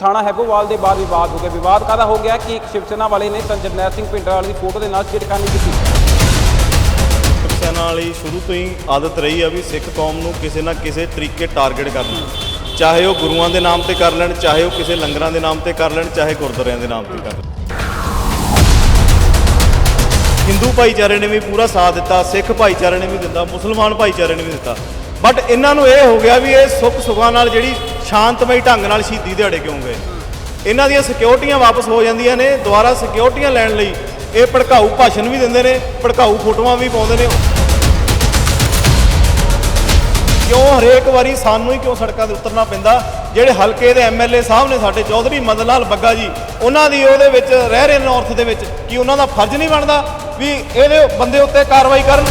ਥਾਣਾ ਹੈਬੋਵਾਲ ਦੇ ਬਾਅਦ ਵਿਵਾਦ ਹੋ ਗਿਆ। ਵਿਵਾਦ ਕਾਦਾ ਹੋ ਗਿਆ? ਕਿ ਇੱਕ ਸ਼ਿਵ ਸੈਨਾ ਵਾਲੇ ਨੇ ਸੰਜਰਨੈਲ ਸਿੰਘ ਭਿੰਡਰਾਵਾਲੇ ਦੀ ਫੋਟੋ ਦੇ ਨਾਲ ਛੇੜਖਾਨੀ ਕੀਤੀ? ਸਿੱਖ ਸੈਨਾ ਵਾਲੀ ਸ਼ੁਰੂ ਤੋਂ ਹੀ ਆਦਤ ਰਹੀ ਆ ਵੀ ਸਿੱਖ ਕੌਮ ਨੂੰ ਕਿਸੇ ਨਾ ਕਿਸੇ ਤਰੀਕੇ ਟਾਰਗੇਟ ਕਰਨਾ ਚਾਹੇ ਉਹ ਗੁਰੂਆਂ ਦੇ ਨਾਮ ਤੇ ਕਰ ਲੈਣ, ਚਾਹੇ ਉਹ ਕਿਸੇ ਲੰਗਰਾਂ ਦੇ ਨਾਮ ਤੇ ਕਰ ਲੈਣ, ਚਾਹੇ ਗੁਰਦੁਆਰਿਆਂ ਦੇ ਨਾਮ ਤੇ ਕਰ ਲੈਣ। ਹਿੰਦੂ ਭਾਈਚਾਰੇ ਨੇ ਵੀ ਪੂਰਾ ਸਾਥ ਦਿੱਤਾ, ਸਿੱਖ ਭਾਈਚਾਰੇ ਨੇ ਵੀ ਦਿੱਤਾ, ਮੁਸਲਮਾਨ ਭਾਈਚਾਰੇ ਨੇ ਵੀ ਦਿੱਤਾ। ਬਟ ਇਹਨਾਂ ਨੂੰ ਇਹ ਹੋ ਗਿਆ ਵੀ ਇਹ ਸੁੱਖ ਸੁਖਾਂ ਨਾਲ ਜਿਹੜੀ ਸ਼ਾਂਤਮਈ ਢੰਗ ਨਾਲ ਸ਼ਹੀਦੀ ਦਿਹਾੜੇ ਕਿਉਂ ਗਏ? ਇਹਨਾਂ ਦੀਆਂ ਸਿਕਿਉਰਟੀਆਂ ਵਾਪਸ ਹੋ ਜਾਂਦੀਆਂ ਨੇ ਦੁਬਾਰਾ ਸਿਕਿਉਰਟੀਆਂ ਲੈਣ ਲਈ ਇਹ ਭੜਕਾਊ ਭਾਸ਼ਣ ਵੀ ਦਿੰਦੇ ਨੇ ਭੜਕਾਊ ਫੋਟੋਆਂ ਵੀ ਪਾਉਂਦੇ ਨੇ। ਕਿਉਂ ਹਰੇਕ ਵਾਰੀ ਸਾਨੂੰ ਹੀ ਕਿਉਂ ਸੜਕਾਂ ਤੇ ਉਤਰਨਾ ਪੈਂਦਾ? ਜਿਹੜੇ ਹਲਕੇ ਦੇ ਐਮਐਲਏ ਸਾਹਿਬ ਨੇ ਸਾਡੇ ਚੌਧਰੀ ਮਦਨ ਲਾਲ ਬੱਗਾ ਜੀ ਉਹਨਾਂ ਦੀ ਉਹਦੇ ਵਿੱਚ ਰਹਿ ਰਹੇ ਨਾਰਥ ਦੇ ਵਿੱਚ ਕੀ ਉਹਨਾਂ ਦਾ ਫਰਜ਼ ਨਹੀਂ ਬਣਦਾ ਵੀ ਇਹਦੇ ਬੰਦੇ ਉੱਤੇ ਕਾਰਵਾਈ ਕਰਨ?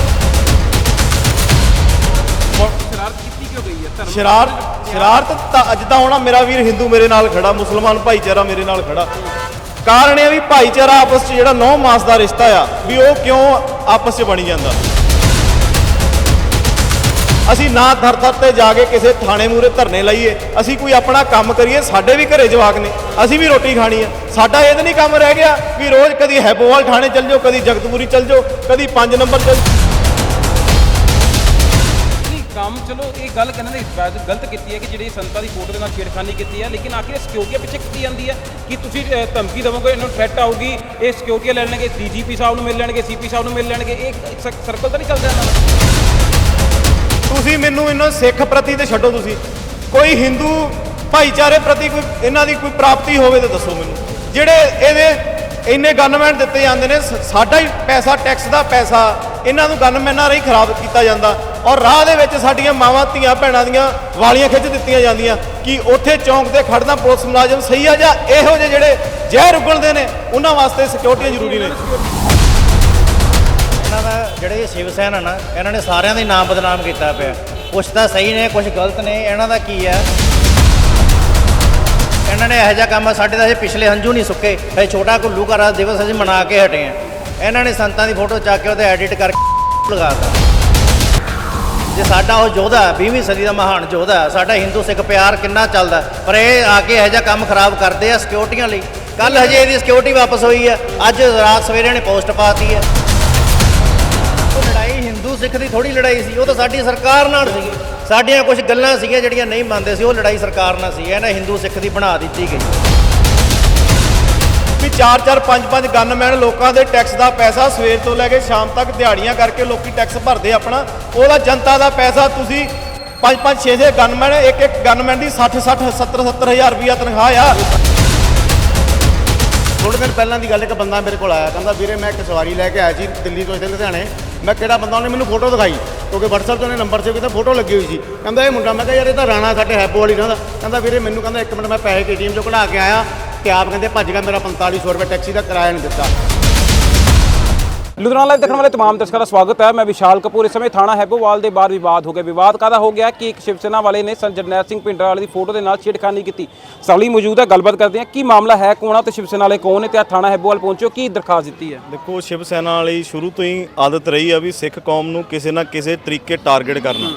ਸ਼ਰਾਰਤ ਕੀਤੀ ਕਿਉਂ ਗਈ ਹੈ? ਧਰਮ ਸ਼ਰਾਰਤ ਸ਼ਰਾਰਤ ਤਾਂ ਅੱਜ ਤਾਂ ਹੋਣਾ, ਮੇਰਾ ਵੀਰ ਹਿੰਦੂ ਮੇਰੇ ਨਾਲ ਖੜਾ, ਮੁਸਲਮਾਨ ਭਾਈਚਾਰਾ ਮੇਰੇ ਨਾਲ ਖੜਾ। ਕਾਰਨ ਇਹ ਵੀ ਭਾਈਚਾਰਾ ਆਪਸ 'ਚ ਜਿਹੜਾ 9 ਮਾਸ ਦਾ ਰਿਸ਼ਤਾ ਆ, ਵੀ ਉਹ ਕਿਉਂ ਆਪਸ 'ਚ ਬਣੀ ਜਾਂਦਾ। ਅਸੀਂ ਨਾ ਦਰ ਦਰ ਤੇ ਜਾ ਕੇ ਕਿਸੇ ਥਾਣੇ ਮੂਰੇ ਧਰਨੇ ਲਾਈਏ, ਅਸੀਂ ਕੋਈ ਆਪਣਾ ਕੰਮ ਕਰੀਏ, ਸਾਡੇ ਵੀ ਘਰੇ ਜਵਾਕ ਨੇ, ਅਸੀਂ ਵੀ ਰੋਟੀ ਖਾਣੀ ਆ। ਸਾਡਾ ਇਹ ਤਾਂ ਨਹੀਂ ਕੰਮ ਰਹਿ ਗਿਆ ਵੀ ਰੋਜ਼ ਕਦੀ ਹੈਪੋਵਾਲ ਥਾਣੇ ਚੱਲ ਜਾਓ, ਕਦੀ ਜਗਤਪੁਰੀ ਚੱਲ ਜਾਓ, ਕਦੀ 5 ਨੰਬਰ ਚੱਲ ਨਹੀਂ ਕੰਮ ਚਲੋ ਇਹ ਗੱਲ ਕਹਿੰਦੇ ਨੇ ਇਸ ਗਲਤ ਕੀਤੀ ਹੈ ਕਿ ਜਿਹੜੀ ਸੰਤਾਂ ਦੀ ਫੋਟੋ ਦੇ ਨਾਲ ਛੇੜਖਾਨੀ ਕੀਤੀ ਹੈ ਲੇਕਿਨ ਆਖਿਰ ਸਿਕਿਉਰਿਟੀ ਪਿੱਛੇ ਕੀਤੀ ਜਾਂਦੀ ਹੈ? ਕਿ ਤੁਸੀਂ ਅਹ, ਧਮਕੀ ਦੇਵੋਗੇ ਇਹਨਾਂ ਨੂੰ ਥ੍ਰੈਟ ਆਊਗੀ ਇਹ ਸਿਕਿਉਰਿਟੀ ਲੈ ਲੈਣਗੇ ਡੀਜੀਪੀ ਸਾਹਿਬ ਨੂੰ ਮਿਲ ਲੈਣਗੇ ਸੀਪੀ ਸਾਹਿਬ ਨੂੰ ਮਿਲ ਲੈਣਗੇ ਇਹ ਸਰਕਲ ਤਾਂ ਨਹੀਂ ਚੱਲਦਾ ਇਹਨਾਂ ਦਾ? ਤੁਸੀਂ ਮੈਨੂੰ ਇਹਨਾਂ ਸਿੱਖ ਪ੍ਰਤੀ ਤੇ ਛੱਡੋ ਤੁਸੀਂ। ਕੋਈ ਹਿੰਦੂ ਭਾਈਚਾਰੇ ਪ੍ਰਤੀ ਕੋਈ ਇਹਨਾਂ ਦੀ ਕੋਈ ਪ੍ਰਾਪਤੀ ਹੋਵੇ ਤਾਂ ਦੱਸੋ ਮੈਨੂੰ। ਜਿਹੜੇ ਇਹਦੇ ਇੰਨੇ ਗਨਮੈਨ ਦਿੱਤੇ ਜਾਂਦੇ ਨੇ ਸ- ਸਾਡਾ ਹੀ ਪੈਸਾ ਟੈਕਸ ਦਾ ਪੈਸਾ ਇਹਨਾਂ ਨੂੰ ਗਨਮੈਨਾਂ ਰਾਹੀਂ ਖਰਾਬ ਕੀਤਾ ਜਾਂਦਾ। ਔਰ ਰਾਹ ਦੇ ਵਿੱਚ ਸਾਡੀਆਂ ਮਾਵਾਂ, ਧੀਆਂ, ਭੈਣਾਂ ਦੀਆਂ ਵਾਲੀਆਂ ਖਿੱਚ ਦਿੱਤੀਆਂ ਜਾਂਦੀਆਂ। ਕਿ ਉੱਥੇ ਚੌਂਕ ਤੇ ਖੜਨਾ ਪੁਲਿਸ ਮੁਲਾਜ਼ਮ ਸਹੀ ਆ ਜਾਂ ਇਹੋ ਜਿਹੇ ਜਿਹੜੇ ਜ਼ਹਿਰ ਉਗਲਦੇ ਨੇ? ਉਹਨਾਂ ਵਾਸਤੇ ਸਿਕਿਉਰਿਟੀਆਂ ਜ਼ਰੂਰੀ ਨੇ। ਇਹਨਾਂ ਦਾ ਜਿਹੜੇ ਸ਼ਿਵ ਸੈਨਾ ਨਾ, ਇਹਨਾਂ ਨੇ ਸਾਰਿਆਂ ਦੇ ਨਾਮ ਬਦਨਾਮ ਕੀਤਾ ਪਿਆ। ਕੁਝ ਤਾਂ ਸਹੀ ਨੇ ਕੁਝ ਗਲਤ ਨੇ, ਇਹਨਾਂ ਦਾ ਕੀ ਹੈ ਇਹਨਾਂ ਨੇ ਇਹੋ ਜਿਹਾ ਕੰਮ ਸਾਡੇ ਤਾਂ ਇਹ ਪਿਛਲੇ ਹੰਝੂ ਨਹੀਂ ਸੁੱਕੇ। ਇਹ ਛੋਟਾ ਕੁੱਲੂ ਘਰਾ ਦਿਵਸ ਅਸੀਂ ਮਨਾ ਕੇ ਹਟੇ ਆ। ਇਹਨਾਂ ਨੇ ਸੰਤਾਂ ਦੀ ਫੋਟੋ ਚੱਕ ਕੇ ਉਹਦੇ ਐਡਿਟ ਕਰਕੇ ਲਗਾਤਾ ਜੇ ਸਾਡਾ ਉਹ ਯੋਧਾ 20ਵੀਂ ਸਦੀ ਦਾ ਮਹਾਨ ਯੋਧਾ ਸਾਡਾ ਹਿੰਦੂ ਸਿੱਖ ਪਿਆਰ ਕਿੰਨਾ ਚੱਲਦਾ ਪਰ ਇਹ ਆ ਕੇ ਇਹੋ ਜਿਹਾ ਕੰਮ ਖਰਾਬ ਕਰਦੇ ਆ ਸਿਕਿਉਰਟੀਆਂ ਲਈ। ਕੱਲ ਹਜੇ ਇਹਦੀ ਸਿਕਿਉਰਿਟੀ ਵਾਪਸ ਹੋਈ ਹੈ, ਅੱਜ ਰਾਤ ਸਵੇਰੇ ਨੇ ਪੋਸਟ ਪਾਤੀ ਹੈ। ਉਹ ਲੜਾਈ ਹਿੰਦੂ ਸਿੱਖ ਦੀ ਥੋੜੀ ਲੜਾਈ ਸੀ, ਉਹ ਤਾਂ ਸਾਡੀ ਸਰਕਾਰ ਨਾਲ ਸੀ ਸਾਡੀਆਂ ਕੁਝ ਗੱਲਾਂ ਸੀਗੀਆਂ ਜਿਹੜੀਆਂ ਨਹੀਂ ਮੰਨਦੇ ਸੀ, ਉਹ ਲੜਾਈ ਸਰਕਾਰ ਨਾਲ ਸੀ, ਇਹਨਾਂ ਹਿੰਦੂ ਸਿੱਖ ਦੀ ਬਣਾ ਦਿੱਤੀ ਗਈ। 4-4 5-5 ਗਨਮੈਨ ਲੋਕਾਂ ਦੇ ਟੈਕਸ ਦਾ ਪੈਸਾ ਸਵੇਰ ਤੋਂ ਲੈ ਕੇ ਸ਼ਾਮ ਤੱਕ ਦਿਹਾੜੀਆਂ ਕਰਕੇ ਲੋਕੀ ਟੈਕਸ ਭਰਦੇ ਆਪਣਾ। ਉਹਦਾ ਜਨਤਾ ਦਾ ਪੈਸਾ ਤੁਸੀਂ 5-5 6-6 ਗਨਮੈਨ ਇੱਕ ਇੱਕ ਗਨਮੈਨ ਦੀ 60-60 70-70 ਹਜ਼ਾਰ ਰੁਪਈਆ ਤਨਖਾਹ ਆ। ਥੋੜੇ ਦਿਨ ਪਹਿਲਾਂ ਦੀ ਗੱਲ, ਇੱਕ ਬੰਦਾ ਮੇਰੇ ਕੋਲ ਆਇਆ, ਕਹਿੰਦਾ, ਵੀਰੇ, ਮੈਂ ਇੱਕ ਸਵਾਰੀ ਲੈ ਕੇ ਆਇਆ ਸੀ ਦਿੱਲੀ ਤੋਂ ਇੱਥੇ ਲੁਧਿਆਣੇ। ਮੈਂ ਕਿਹੜਾ ਬੰਦਾ, ਉਹਨੇ ਮੈਨੂੰ ਫੋਟੋ ਦਿਖਾਈ, ਕਿਉਂਕਿ WhatsApp ਤੇ ਉਹਨੇ ਨੰਬਰ ਸੇਵ ਕੀਤਾ ਫੋਟੋ ਲੱਗੀ ਹੋਈ ਸੀ। ਕਹਿੰਦਾ, ਇਹ ਮੁੰਡਾ। ਮੈਂ ਕਿਹਾ, ਯਾਰ, ਇਹ ਤਾਂ ਰਾਣਾ ਸਾਡੇ ਹੈਪੋ ਵਾਲੀ ਨਾ ਕਹਿੰਦਾ, ਵੀਰੇ, ਮੈਨੂੰ, ਕਹਿੰਦਾ, ਇੱਕ ਮਿੰਟ, ਮੈਂ ਪੈਸੇ ਏਟੀਐਮ ਚੋਂ ਕਢਾ ਕੇ ਆਇਆ। ਤੇ ਆਪ ਕਹਿੰਦੇ ਭੱਜ ਗਿਆ ਮੇਰਾ 4500 ਰੁਪਏ ਟੈਕਸੀ ਦਾ ਕਿਰਾਇਆ ਨਹੀਂ ਦਿੱਤਾ। ਲੁਧਿਆਣਾ ਲਾਈਵ ਦੇਖਣ ਵਾਲੇ ਤਮਾਮ ਦਰਸ਼ਕਾਂ ਦਾ ਸਵਾਗਤ ਹੈ। ਮੈਂ ਵਿਸ਼ਾਲ ਕਪੂਰ ਇਸ ਸਮੇਂ ਥਾਣਾ ਹੈਬੋਵਾਲ ਦੇ ਬਾਹਰ ਵਿਵਾਦ ਹੋ ਗਿਆ। ਵਿਵਾਦ ਕਾਦਾ ਹੋ ਗਿਆ? ਕਿ ਇੱਕ ਸ਼ਿਵ ਸੈਨਾ ਵਾਲੇ ਨੇ ਸੰਜਰਨੈਲ ਸਿੰਘ ਭਿੰਡਰਾਵਾਲੇ ਦੀ ਫੋਟੋ ਦੇ ਨਾਲ ਛੇੜਖਾਨੀ ਕੀਤੀ। ਸਾਲੀ ਮੌਜੂਦ ਹੈ ਗੱਲਬਾਤ ਕਰਦੇ ਹਾਂ ਕੀ ਮਾਮਲਾ ਹੈ ਕੌਣ ਆ ਤੇ ਸ਼ਿਵ ਸੈਨਾ ਵਾਲੇ ਕੌਣ ਨੇ ਤੇ ਆ ਥਾਣਾ ਹੈਬੋਵਾਲ ਪਹੁੰਚੋ ਕੀ ਦਰਖਾਸਤ ਦਿੱਤੀ ਹੈ? ਦੇਖੋ ਸ਼ਿਵ ਸੈਨਾ ਵਾਲੀ ਸ਼ੁਰੂ ਤੋਂ ਹੀ ਆਦਤ ਰਹੀ ਆ ਵੀ ਸਿੱਖ ਕੌਮ ਨੂੰ ਕਿਸੇ ਨਾ ਕਿਸੇ ਤਰੀਕੇ ਟਾਰਗੇਟ ਕਰਨਾ।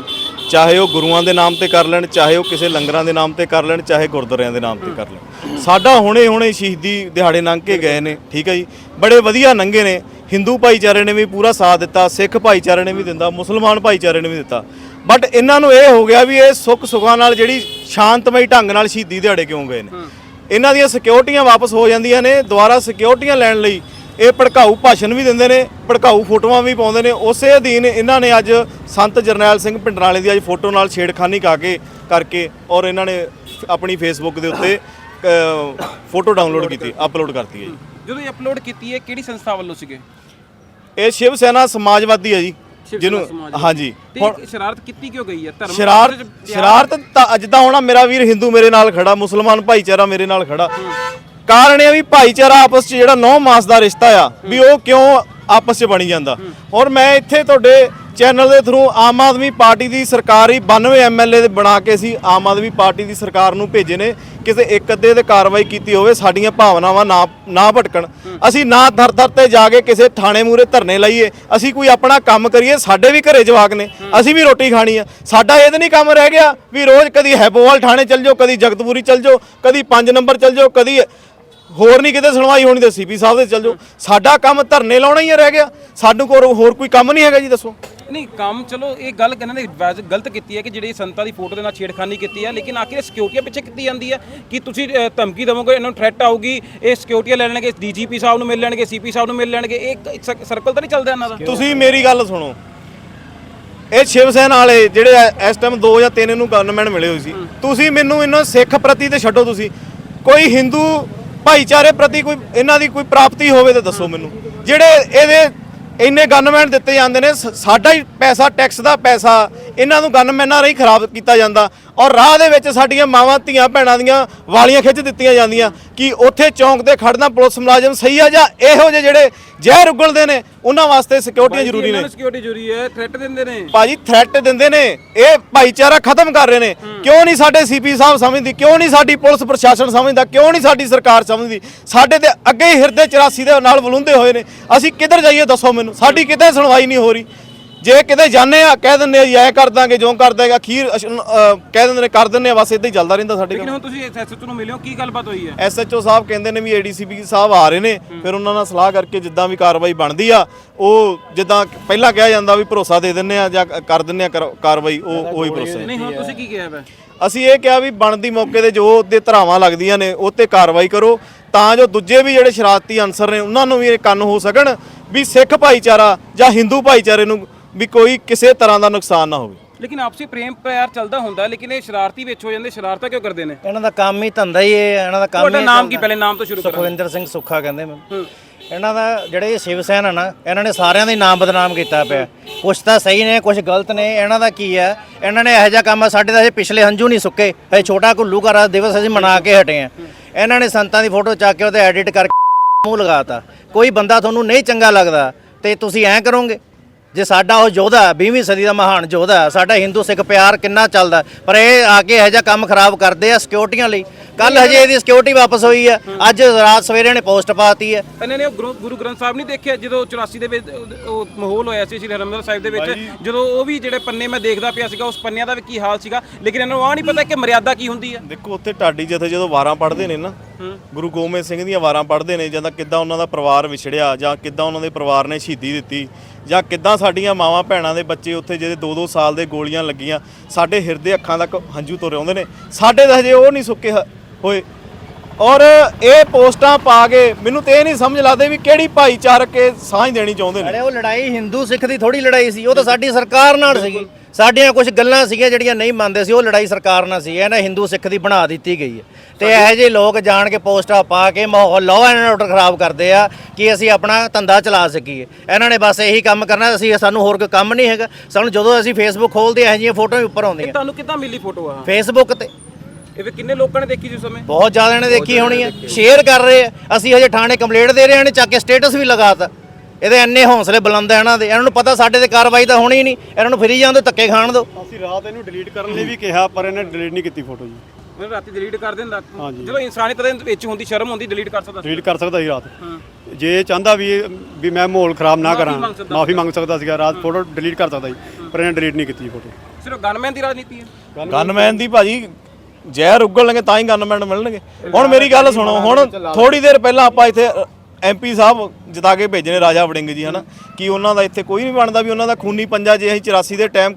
ਚਾਹੇ ਉਹ ਗੁਰੂਆਂ ਦੇ ਨਾਮ ਤੇ ਕਰ ਲੈਣ ਚਾਹੇ ਉਹ ਕਿਸੇ ਲੰਗਰਾਂ ਦੇ ਨਾਮ ਤੇ ਕਰ ਲੈਣ ਚਾਹੇ ਗੁਰਦੁਆਰਿਆਂ ਦੇ ਨਾਮ ਤੇ ਕਰ ਲੈਣ। ਸਾਡਾ ਹੁਣੇ ਹੁਣੇ ਸ਼ਹੀਦੀ ਦਿਹਾੜੇ ਲੰਘ ਕੇ ਗਏ ਨੇ ਠੀਕ ਹੈ ਜੀ? ਬੜੇ ਵਧੀਆ ਲੰਘੇ ਨੇ। ਹਿੰਦੂ ਭਾਈਚਾਰੇ ਨੇ ਵੀ ਪੂਰਾ ਸਾਥ ਦਿੱਤਾ ਸਿੱਖ ਭਾਈਚਾਰੇ ਨੇ ਵੀ ਦਿੰਦਾ ਮੁਸਲਮਾਨ ਭਾਈਚਾਰੇ ਨੇ ਵੀ ਦਿੱਤਾ। ਬਟ ਇਹਨਾਂ ਨੂੰ ਇਹ ਹੋ ਗਿਆ ਵੀ ਇਹ ਸੁੱਖ ਸੁਖਾਂ ਨਾਲ ਜਿਹੜੀ ਸ਼ਾਂਤਮਈ ਢੰਗ ਨਾਲ ਸ਼ਹੀਦੀ ਦਿਹਾੜੇ ਕਿਉਂ ਗਏ ਨੇ? ਇਹਨਾਂ ਦੀਆਂ ਸਿਕਿਉਰਟੀਆਂ ਵਾਪਸ ਹੋ ਜਾਂਦੀਆਂ ਨੇ ਦੁਬਾਰਾ ਸਿਕਿਉਰਟੀਆਂ ਲੈਣ ਲਈ ਇਹ ਭੜਕਾਊ ਭਾਸ਼ਣ ਵੀ ਦਿੰਦੇ ਨੇ ਭੜਕਾਊ ਫੋਟੋਆਂ ਵੀ ਪਾਉਂਦੇ ਨੇ। ਉਸੇ ਅਧੀਨ ਇਹਨਾਂ ਨੇ ਅੱਜ ਸੰਤ ਜਰਨੈਲ ਸਿੰਘ ਭਿੰਡਰਾਲੇ ਦੀ ਅੱਜ ਫੋਟੋ ਨਾਲ ਛੇੜਖਾਨੀ ਕਾ ਕੇ ਕਰਕੇ ਔਰ ਇਹਨਾਂ ਨੇ ਆਪਣੀ ਫੇਸਬੁੱਕ ਦੇ ਉੱਤੇ ਫੋਟੋ ਡਾਊਨਲੋਡ ਕੀਤੀ ਅਪਲੋਡ ਕਰਤੀ ਹੈ ਜੀ। ਜਦੋਂ ਇਹ ਅਪਲੋਡ ਕੀਤੀ ਹੈ ਕਿਹੜੀ ਸੰਸਥਾ ਵੱਲੋਂ ਸੀਗੇ? ਇਹ ਸ਼ਿਵ ਸੈਨਾ ਸਮਾਜਵਾਦੀ ਹੈ ਜੀ ਜਿਹਨੂੰ ਹਾਂਜੀ। ਸ਼ਰਾਰਤ ਕੀਤੀ ਕਿਉਂ ਗਈ ਹੈ? ਧਰਮ ਸ਼ਰਾਰਤ ਦੇ ਸ਼ਰਾਰਤ ਅੱਜ ਤਾਂ ਹੋਣਾ ਮੇਰਾ ਵੀਰ ਹਿੰਦੂ ਮੇਰੇ ਨਾਲ ਖੜਾ ਮੁਸਲਮਾਨ ਭਾਈਚਾਰਾ ਮੇਰੇ ਨਾਲ ਖੜਾ। ਕਾਰਨ ਇਹ ਵੀ ਭਾਈਚਾਰਾ ਆਪਸ 'ਚ ਜਿਹੜਾ 9 ਮਾਸ ਦਾ ਰਿਸ਼ਤਾ ਆ ਵੀ ਉਹ ਕਿਉਂ ਆਪਸ 'ਚ ਬਣੀ ਜਾਂਦਾ। ਔਰ ਮੈਂ ਇੱਥੇ ਤੁਹਾਡੇ ਚੈਨਲ ਦੇ ਥਰੂ ਆਮ ਆਦਮੀ ਪਾਰਟੀ ਦੀ ਸਰਕਾਰ ਹੀ 92 ਐਮਐਲਏ ਦੇ ਬਣਾ ਕੇ ਸੀ ਆਮ ਆਦਮੀ ਪਾਰਟੀ ਦੀ ਸਰਕਾਰ ਨੂੰ ਭੇਜੇ ਨੇ ਕਿਸੇ ਇੱਕ ਅੱਧੇ ਤੇ ਕਾਰਵਾਈ ਕੀਤੀ ਹੋਵੇ ਸਾਡੀਆਂ ਭਾਵਨਾਵਾਂ ਨਾ ਨਾ ਭਟਕਣ। ਅਸੀਂ ਨਾ ਦਰ ਦਰ ਤੇ ਜਾ ਕੇ ਕਿਸੇ ਥਾਣੇ ਮੂਰੇ ਧਰਨੇ ਲਾਈਏ ਅਸੀਂ ਕੋਈ ਆਪਣਾ ਕੰਮ ਕਰੀਏ ਸਾਡੇ ਵੀ ਘਰੇ ਜਵਾਕ ਨੇ ਅਸੀਂ ਵੀ ਰੋਟੀ ਖਾਣੀ ਆ। ਸਾਡਾ ਇਹਦੇ ਨਹੀਂ ਕੰਮ ਰਹਿ ਗਿਆ ਵੀ ਰੋਜ਼ ਕਦੀ ਹੈਪੋਵਾਲ ਥਾਣੇ ਚੱਲ ਜਾਓ ਕਦੀ ਜਗਤਪੁਰੀ ਚੱਲ ਜਾਓ ਕਦੀ 5 ਨੰਬਰ ਚੱਲ ਜਾਓ ਕਦੀ ਹੋਰ ਨਹੀਂ ਕਿਤੇ ਸੁਣਵਾਈ ਹੋਣੀ ਤੇ ਸੀਪੀ ਸਾਹਿਬ ਦੇ ਚੱਲ ਜਾਓ। ਸਾਡਾ ਕੰਮ ਧਰਨੇ ਲਾਉਣਾ ਹੀ ਰਹਿ ਗਿਆ। ਸਾਨੂੰ ਕੋਲ ਹੋਰ ਕੋਈ ਕੰਮ ਨਹੀਂ ਹੈਗਾ ਜੀ ਦੱਸੋ। ਨਹੀਂ ਕੰਮ ਚਲੋ ਇਹ ਗੱਲ ਕਹਿੰਦੇ ਨੇ ਵੈਸੇ ਗਲਤ ਕੀਤੀ ਹੈ ਕਿ ਜਿਹੜੀ ਸੰਤਾਂ ਦੀ ਫੋਟੋ ਦੇ ਨਾਲ ਛੇੜਖਾਨੀ ਕੀਤੀ ਹੈ ਲੇਕਿਨ ਆਖਿਰ ਸਿਕਿਉਰਿਟੀ ਪਿੱਛੇ ਕੀਤੀ ਜਾਂਦੀ ਹੈ ਕਿ ਤੁਸੀਂ ਅ, ਧਮਕੀ ਦੇਵੋਗੇ ਇਹਨਾਂ ਨੂੰ ਥ੍ਰੈਟ ਆਊਗੀ ਇਹ ਸਿਕਿਉਰਿਟੀ ਲੈ ਲੈਣਗੇ ਡੀਜੀਪੀ ਸਾਹਿਬ ਨੂੰ ਮਿਲ ਲੈਣਗੇ ਸੀਪੀ ਸਾਹਿਬ ਨੂੰ ਮਿਲ ਲੈਣਗੇ ਇਹ ਸਰਕਲ ਤਾਂ ਨਹੀਂ ਚੱਲਦਾ ਇਹਨਾਂ ਦਾ? ਤੁਸੀਂ ਮੇਰੀ ਗੱਲ ਸੁਣੋ। ਇਹ ਸ਼ਿਵ ਸੈਨਾ ਵਾਲੇ ਜਿਹੜੇ ਐ- ਇਸ ਟਾਈਮ 2 ਜਾਂ 3 ਨੂੰ ਗਵਰਨਮੈਂਟ ਮਿਲੇ ਹੋਏ ਸੀ। ਤੁਸੀਂ ਮੈਨੂੰ ਇਹਨਾਂ ਸਿੱਖ ਪ੍ਰਤੀ ਤੇ ਛੱਡੋ ਤੁਸੀਂ। ਕੋਈ ਹਿੰਦੂ ਭਾਈਚਾਰੇ ਪ੍ਰਤੀ ਕੋਈ ਇਹਨਾਂ ਦੀ ਕੋਈ ਪ੍ਰਾਪਤੀ ਹੋਵੇ ਤਾਂ ਦੱਸੋ ਮੈਨੂੰ। ਜਿਹੜੇ ਇਹਦੇ ਇੰਨੇ ਗਨਮੈਨ ਦਿੱਤੇ ਜਾਂਦੇ ਨੇ, ਸ- ਸਾਡਾ ਹੀ ਪੈਸਾ ਟੈਕਸ ਦਾ ਪੈਸਾ, ਇਹਨਾਂ ਨੂੰ ਗਨਮੈਨਾਂ ਰਾਹੀਂ ਖਰਾਬ ਕੀਤਾ ਜਾਂਦਾ। ਔਰ ਰਾਹ ਦੇ ਵਿੱਚ ਸਾਡੀਆਂ ਮਾਵਾਂ, ਧੀਆਂ, ਭੈਣਾਂ ਦੀਆਂ ਵਾਲੀਆਂ ਖਿੱਚ ਦਿੱਤੀਆਂ ਜਾਂਦੀਆਂ। ਕਿ ਉੱਥੇ ਚੌਂਕ ਤੇ ਖੜਨਾ ਪੁਲਿਸ ਮੁਲਾਜ਼ਮ ਸਹੀ ਆ ਜਾਂ ਇਹੋ ਜਿਹੇ ਜਿਹੜੇ ਜ਼ਹਿਰ ਉਗਲਦੇ ਨੇ? ਉਹਨਾਂ ਵਾਸਤੇ ਸਿਕਿਉਰਿਟੀ ਜ਼ਰੂਰੀ ਨੇ। ਸਿਕਿਉਰਿਟੀ ਜ਼ਰੂਰੀ ਹੈ ਥ੍ਰੈਟ ਦਿੰਦੇ ਨੇ। ਭਾਜੀ ਥ੍ਰੈਟ ਦਿੰਦੇ ਨੇ। ਇਹ ਭਾਈਚਾਰਾ ਖਤਮ ਕਰ ਰਹੇ ਨੇ। ਕਿਉਂ ਨਹੀਂ ਸਾਡੇ ਸੀਪੀ ਸਾਹਿਬ ਸਮਝਦੀ? ਕਿਉਂ ਨਹੀਂ ਸਾਡੀ ਪੁਲਿਸ ਪ੍ਰਸ਼ਾਸਨ ਸਮਝਦਾ? ਕਿਉਂ ਨਹੀਂ ਸਾਡੀ ਸਰਕਾਰ ਸਮਝਦੀ? ਸਾਡੇ ਤੇ ਅੱਗੇ ਹੀ ਹਿਰਦੇ 84 ਦੇ ਨਾਲ ਬਲੁੰਦੇ ਹੋਏ ਨੇ। ਅਸੀਂ ਕਿੱਧਰ ਜਾਈਏ ਦੱਸੋ ਮੈਨੂੰ? ਸਾਡੀ ਕਿਤੇ ਸੁਣਵਾਈ ਨਹੀਂ ਹੋ ਰਹੀ। ਜੇ ਕਿਤੇ ਜਾਂਦੇ ਆ ਕਹਿ ਦਿੰਦੇ ਆ ਜੀ ਐ ਕਰ ਦਾਂਗੇ ਜੋ ਕਰ ਦੇਗਾ ਅਖੀਰ ਕਹਿ ਦਿੰਦੇ ਨੇ ਕਰ ਦਿੰਦੇ ਆ ਬਸ ਇਦਾਂ ਹੀ ਚੱਲਦਾ ਰਹਿੰਦਾ ਸਾਡੇ ਲੇਕਿਨ ਕੋਲ ਹੁਣ ਤੁਸੀਂ ਐਸਐਚਓ ਨੂੰ ਮਿਲਿਓ ਕੀ ਗੱਲਬਾਤ ਹੋਈ ਹੈ? ਐਸਐਚਓ ਸਾਹਿਬ ਕਹਿੰਦੇ ਨੇ ਵੀ ਏਡੀਸੀਪੀ ਸਾਹਿਬ ਆ ਰਹੇ ਨੇ ਫਿਰ ਉਹਨਾਂ ਨਾਲ ਸਲਾਹ ਕਰਕੇ ਜਿੱਦਾਂ ਵੀ ਕਾਰਵਾਈ ਬਣਦੀ ਆ ਉਹ ਜਿੱਦਾਂ ਪਹਿਲਾਂ ਕਿਹਾ ਜਾਂਦਾ ਵੀ ਭਰੋਸਾ ਦੇ ਦਿੰਨੇ ਆ ਜਾਂ ਕਰ ਦਿੰਨੇ ਆ ਕਰ- ਕਾਰਵਾਈ ਉਹ ਉਹੀ ਭਰੋਸਾ। ਹੈ। ਨਹੀਂ ਹੁਣ ਤੁਸੀਂ ਕੀ ਕਿਹਾ ਹੈ ਅਸੀਂ ਇਹ ਕਿਹਾ ਵੀ ਬਣਦੀ ਮੌਕੇ ਤੇ ਜੋ ਉਹਦੇ ਧਰਾਵਾਂ ਲੱਗਦੀਆਂ ਨੇ ਉਹ ਤੇ ਕਾਰਵਾਈ ਕਰੋ ਤਾਂ ਜੋ ਦੂਜੇ ਵੀ ਜਿਹੜੇ ਸ਼ਰਾਰਤੀ ਅਨਸਰ ਨੇ ਉਹਨਾਂ ਨੂੰ ਵੀ ਇਹ ਕੰਨ ਹੋ ਸਕਣ ਵੀ ਸਿੱਖ ਭਾਈਚਾਰਾ ਜਾਂ ਹਿੰਦੂ ਭਾਈਚਾਰੇ ਨੂੰ ਵੀ ਕੋਈ ਕਿਸੇ ਤਰ੍ਹਾਂ ਦਾ ਨੁਕਸਾਨ ਨਾ ਹੋਵੇ। ਲੇਕਿਨ ਆਪਸੀ ਪ੍ਰੇਮ ਪਿਆਰ ਚੱਲਦਾ ਹੁੰਦਾ ਲੇਕਿਨ ਇਹ ਸ਼ਰਾਰਤੀ ਵਿੱਚ ਹੋ ਜਾਂਦੇ ਸ਼ਰਾਰਤਾਂ ਕਿਉਂ ਕਰਦੇ ਨੇ? ਇਹਨਾਂ ਦਾ ਕੰਮ ਹੀ ਧੰਦਾ ਹੀ ਇਹ ਹੈ, ਇਹਨਾਂ ਦਾ ਕੰਮ ਤੁਹਾਡਾ ਹੀ ਨਾਮ ਕੀ। ਪਹਿਲੇ ਨਾਮ ਤੋਂ ਸ਼ੁਰੂ ਕਰਾਂ? ਸੁਖਵਿੰਦਰ ਸਿੰਘ ਸੁੱਖਾ ਕਹਿੰਦੇ ਮੈਨੂੰ। ਇਹਨਾਂ ਦਾ ਜਿਹੜੇ ਸ਼ਿਵ ਸੈਨਾ ਨਾ ਇਹਨਾਂ ਨੇ ਸਾਰਿਆਂ ਦਾ ਹੀ ਨਾਮ ਬਦਨਾਮ ਕੀਤਾ ਪਿਆ। ਕੁਝ ਤਾਂ ਸਹੀ ਨੇ ਕੁਝ ਗਲਤ ਨੇ ਇਹਨਾਂ ਦਾ ਕੀ ਹੈ ਇਹਨਾਂ ਨੇ ਇਹੋ ਜਿਹਾ ਕੰਮ ਸਾਡੇ ਤਾਂ ਇਹ ਪਿਛਲੇ ਹੰਝੂ ਨਹੀਂ ਸੁੱਕੇ। ਇਹ ਛੋਟਾ ਘੁੱਲੂ ਘਰ ਦਿਵਸ ਅਸੀਂ ਮਨਾ ਕੇ ਹਟੇ ਆ। ਇਹਨਾਂ ਨੇ ਸੰਤਾਂ ਦੀ ਫੋਟੋ ਚੱਕ ਕੇ ਉਹਤੇ ਐਡਿਟ ਕਰਕੇ ਮੂੰਹ ਲਗਾਤਾ। ਕੋਈ ਬੰਦਾ ਤੁਹਾਨੂੰ ਨਹੀਂ ਚੰਗਾ ਲੱਗਦਾ ਤੇ ਤੁਸੀਂ ਐਂ ਕਰੋਗੇ? ਜੇ ਸਾਡਾ ਉਹ ਯੋਧਾ 20ਵੀਂ ਸਦੀ ਦਾ ਮਹਾਨ ਯੋਧਾ ਹੈ, ਸਾਡਾ ਹਿੰਦੂ ਸਿੱਖ ਪਿਆਰ ਕਿੰਨਾ ਚੱਲਦਾ ਪਰ ਇਹ ਆ ਕੇ ਇਹੋ ਜਿਹਾ ਕੰਮ ਖਰਾਬ ਕਰਦੇ ਆ ਸਿਕਿਉਰਟੀਆਂ ਲਈ। ਕੱਲ ਹਜੇ ਇਹਦੀ ਸਿਕਿਉਰਿਟੀ ਵਾਪਸ ਹੋਈ ਹੈ। ਅੱਜ ਰਾਤ ਸਵੇਰੇ ਨੇ ਪੋਸਟ ਪਾਤੀ ਹੈ। ਇਹਨਾਂ ਨੇ ਉਹ ਗੁਰੂ ਗੁਰੂ ਗ੍ਰੰਥ ਸਾਹਿਬ ਨਹੀਂ ਦੇਖਿਆ ਜਦੋਂ 84 ਦੇ ਵਿੱਚ ਉਹ- ਮਾਹੌਲ ਹੋਇਆ ਸੀ ਸ਼੍ਰੀ ਹਰਿਮੰਦਰ ਸਾਹਿਬ ਦੇ ਵਿੱਚ ਜਦੋਂ ਉਹ ਵੀ ਜਿਹੜੇ ਪੰਨੇ ਮੈਂ ਦੇਖਦਾ ਪਿਆ ਸੀਗਾ ਉਸ ਪੰਨਿਆਂ ਦਾ ਵੀ ਕੀ ਹਾਲ ਸੀਗਾ। ਲੇਕਿਨ ਇਹਨਾਂ ਨੂੰ ਆ ਨਹੀਂ ਪਤਾ ਕਿ ਮਰਿਆਦਾ ਕੀ ਹੁੰਦੀ ਹੈ। ਦੇਖੋ ਉੱਥੇ ਢਾਡੀ ਜਥੇ ਜਦੋਂ ਵਾਰਾਂ ਪੜ੍ਹਦੇ ਨੇ ਨਾ ਗੁਰੂ ਗੋਬਿੰਦ ਸਿੰਘ ਦੀਆਂ ਵਾਰਾਂ ਪੜ੍ਹਦੇ ਨੇ ਜਾਂ ਕਿੱਦਾਂ ਉਹਨਾਂ ਦਾ ਪਰਿਵਾਰ ਵਿਛੜਿਆ ਜਾਂ ਕਿੱਦਾਂ ਉਹਨਾਂ ਦੇ ਪਰਿਵਾਰ ਨੇ ਸ਼ਹੀਦੀ ਦਿੱਤੀ ਜਾਂ ਕਿੱਦਾਂ ਸਾਡੀਆਂ ਮਾਵਾਂ ਭੈਣਾਂ ਦੇ ਬੱਚੇ ਉੱਥੇ ਜਿਹਦੇ 2-2 ਸਾਲ ਦੇ ਗੋਲੀਆਂ ਲੱਗੀਆਂ ਸਾਡੇ ਹਿਰਦੇ ਅੱਖਾਂ ਤੱਕ ਹੰਝੂ ਤੁਰ ਆਉਂਦੇ ਨੇ। ਸਾਡੇ ਤਾਂ ਹਜੇ ਉਹ ਨਹੀਂ ਸੁੱਕੇ ਹੋਏ। ਔਰ ਇਹ ਪੋਸਟਾਂ ਪਾ ਕੇ ਮੈਨੂੰ ਤੇ ਇਹ ਨਹੀਂ ਸਮਝ ਲੱਗਦੇ ਵੀ ਕਿਹੜੀ ਭਾਈਚਾਰਕ ਇਹ ਸਾਂਝ ਦੇਣੀ ਚਾਹੁੰਦੇ ਨੇ। ਅਰੇ ਉਹ ਲੜਾਈ ਹਿੰਦੂ ਸਿੱਖ ਦੀ ਥੋੜੀ ਲੜਾਈ ਸੀ ਉਹ ਤਾਂ ਸਾਡੀ ਸਰਕਾਰ ਨਾਲ ਸੀਗੀ। ਸਾਡੀਆਂ ਕੁਝ ਗੱਲਾਂ ਸੀਗੀਆਂ ਜਿਹੜੀਆਂ ਨਹੀਂ ਮੰਨਦੇ ਸੀ ਉਹ ਲੜਾਈ ਸਰਕਾਰ ਨਾਲ ਸੀ ਇਹ ਨਾ ਹਿੰਦੂ ਸਿੱਖ ਦੀ ਬਣਾ ਦਿੱਤੀ ਗਈ ਹੈ। ਤੇ ਇਹੋ ਜਿਹੇ ਲੋਕ ਜਾਣ ਕੇ ਪੋਸਟਾਂ ਪਾ ਕੇ ਮਾਹੌਲ ਲਾਅ ਐਂਡ ਆਰਡਰ ਖਰਾਬ ਕਰਦੇ ਆ ਕਿ ਅਸੀਂ ਆਪਣਾ ਧੰਦਾ ਚਲਾ ਸਕੀਏ। ਇਹਨਾਂ ਨੇ ਬਸ ਇਹੀ ਕੰਮ ਕਰਨਾ ਅਸੀਂ ਸਾਨੂੰ ਹੋਰ ਕੋਈ ਕੰਮ ਨਹੀਂ ਹੈਗਾ। ਸਾਨੂੰ ਜਦੋਂ ਅਸੀਂ ਫੇਸਬੁੱਕ ਖੋਲਦੇ ਇਹੋ ਜਿਹੀਆਂ ਫੋਟੋਆਂ ਉੱਪਰ ਆਉਂਦੀਆਂ। ਤੁਹਾਨੂੰ ਕਿੱਦਾਂ ਮਿਲੀ ਫੋਟੋ ਆ? ਫੇਸਬੁੱਕ ਤੇ। ਇਹ ਵੀ ਕਿੰਨੇ ਲੋਕਾਂ ਨੇ ਦੇਖੀ ਸੀ ਉਸ ਸਮੇਂ? ਬਹੁਤ ਜ਼ਿਆਦਾ ਨੇ ਦੇਖੀ ਹੋਣੀ ਹੈ ਸ਼ੇਅਰ ਕਰ ਰਹੇ ਆ। ਅਸੀਂ ਹਜੇ ਥਾਣੇ ਕੰਪਲੇਂਟ ਦੇ ਰਹੇ ਹਾਂ ਨੇ ਚੱਕ ਕੇ ਸਟੇਟਸ ਵੀ ਲਗਾਤਾ ਇਹਦੇ ਇੰਨੇ ਹੌਸਲੇ ਬੁਲੰਦ ਆ ਇਹਨਾਂ ਦੇ। ਇਹਨਾਂ ਨੂੰ ਪਤਾ ਸਾਡੇ ਤੇ ਕਾਰਵਾਈ ਤਾਂ ਹੋਣੀ ਹੀ ਨਹੀਂ। ਇਹਨਾਂ ਨੂੰ ਫਿਰੀ ਜਾਂਦੇ ਧੱਕੇ ਖਾਣ ਦਿਓ। ਅਸੀਂ ਰਾਤ ਇਹਨੂੰ ਡਿਲੀਟ ਕਰਨ ਲਈ ਵੀ ਕਿਹਾ ਪਰ ਇਹਨੇ ਡਿਲੀਟ ਨਹੀਂ ਕੀਤੀ ਫੋਟੋ ਜੀ। ਮੈਨੂੰ ਰਾਤੀ ਡਿਲੀਟ ਕਰ ਦਿੰਦਾ। ਜਦੋਂ ਇਨਸਾਨੀਅਤ ਦੇ ਵਿੱਚ ਹੁੰਦੀ ਸ਼ਰਮ ਹੁੰਦੀ ਡਿਲੀਟ ਕਰ ਸਕਦਾ ਸੀ। ਡਿਲੀਟ ਕਰ ਸਕਦਾ ਸੀ ਰਾਤ। ਜੇ ਚਾਹੁੰਦਾ ਵੀ ਇਹ- ਵੀ ਮੈਂ ਮਾਹੌਲ ਖਰਾਬ ਨਾ ਕਰਾਂ ਮੰਗ ਸਕਦਾ ਮਾਫੀ ਮੰਗ ਸਕਦਾ ਸੀਗਾ ਰਾਤ ਫੋਟੋ ਡਿਲੀਟ ਕਰ ਸਕਦਾ ਸੀ ਪਰ ਇਹਨੇ ਡਿਲੀਟ ਨਹੀਂ ਕੀਤੀ ਫੋਟੋ ਸਿਰਫ ਗਨਮੈਨ ਦੀ ਰਾਜਨੀਤੀ ਹੈ। ਗਨਮੈਨ ਦੀ ਭਾਜੀ ਜ਼ਹਿਰ ਉਗਲਣਗੇ ਤਾਂ ਹੀ ਗਨਮੈਨ ਮਿਲਣਗੇ। ਹੁਣ ਮੇਰੀ ਗੱਲ ਸੁਣੋ ਹੁਣ ਥੋੜੀ ਦੇਰ ਪਹਿਲਾਂ ਆਪਾਂ ਇੱਥੇ ਐਮਪੀ ਸਾਹਿਬ ਜਿਤਾ ਕੇ ਭੇਜੇ ਨੇ ਰਾਜਾ ਵੜਿੰਗ ਜੀ, ਹਨਾ? ਕਿ ਉਹਨਾਂ ਦਾ ਇੱਥੇ ਕੋਈ ਨਹੀਂ ਬਣਦਾ ਵੀ ਉਹਨਾਂ ਦਾ ਖੂਨੀ ਪੰਜਾ ਜੇ ਅਸੀਂ 84 ਦੇ ਟਾਈਮ